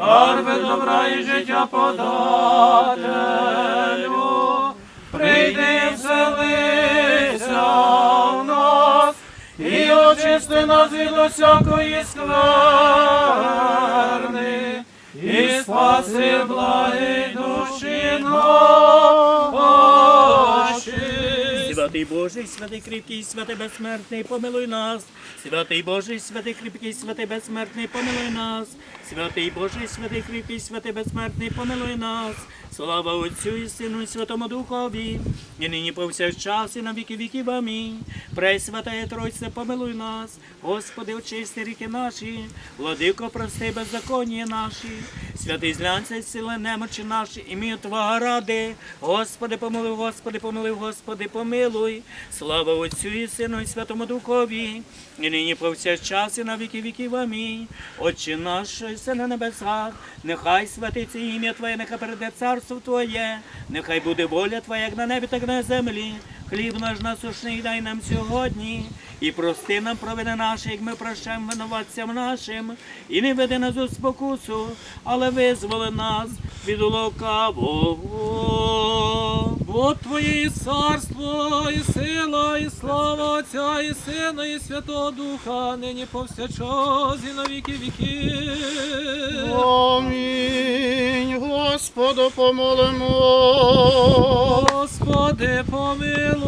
Арви добра і життя подателю, прийди вселися в нас, і очисти нас від усякої скверни, і спаси благий душі наші. Святий Божий, святий кріпкий, святий безсмертний, помилуй нас. Святий Божий, святий кріпкий, святий безсмертний, помилуй нас. Святий Божий, святий кріпкий, святий безсмертний, помилуй нас. Слава Отцю і Сину, і Святому Духові, і нині повсякчас, і на віки віків. Амінь. Пресвятая Тройце, помилуй нас. Господи, очисти ріки наші, владико, прости беззаконня наші. Святий злянця, сила немочі наші, ім'я Твого ради. Господи, помилуй, Господи, помилуй, Господи, помилуй. Слава Отцю і Сину, і Святому Духові, і нині повсякчас, і на віки віків. Амінь. Отче наш, що на небесах, нехай святиться ім'я Твоє, нехай перейде царство Твоє, нехай буде воля Твоя, як на небі, так і на землі. Хліб наш насушний дай нам сьогодні, і прости нам провини наші, як ми прощаємо винуватцям нашим, і не веди нас у спокусу, але визволи нас від лукавого. Бо Твоє і царство, і сила, і слава Отця, і Сина, і Святого Духа, нині повсякчас, і на віки віків. Амінь. Господу помолимо. Господи, помилуй.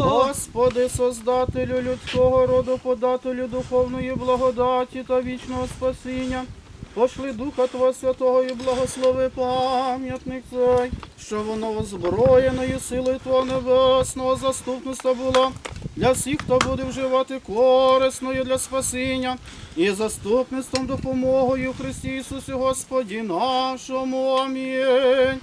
Господи, Создателю людського роду, подателю духовної благодаті та вічного спасіння. Пошли Духа Твого Святого і благослови пам'ятник цей, що воно озброєною силою Твого небесного заступництва було для всіх, хто буде вживати корисною для спасіння і заступництвом допомогою Христі Ісусі Господі нашому. Амінь.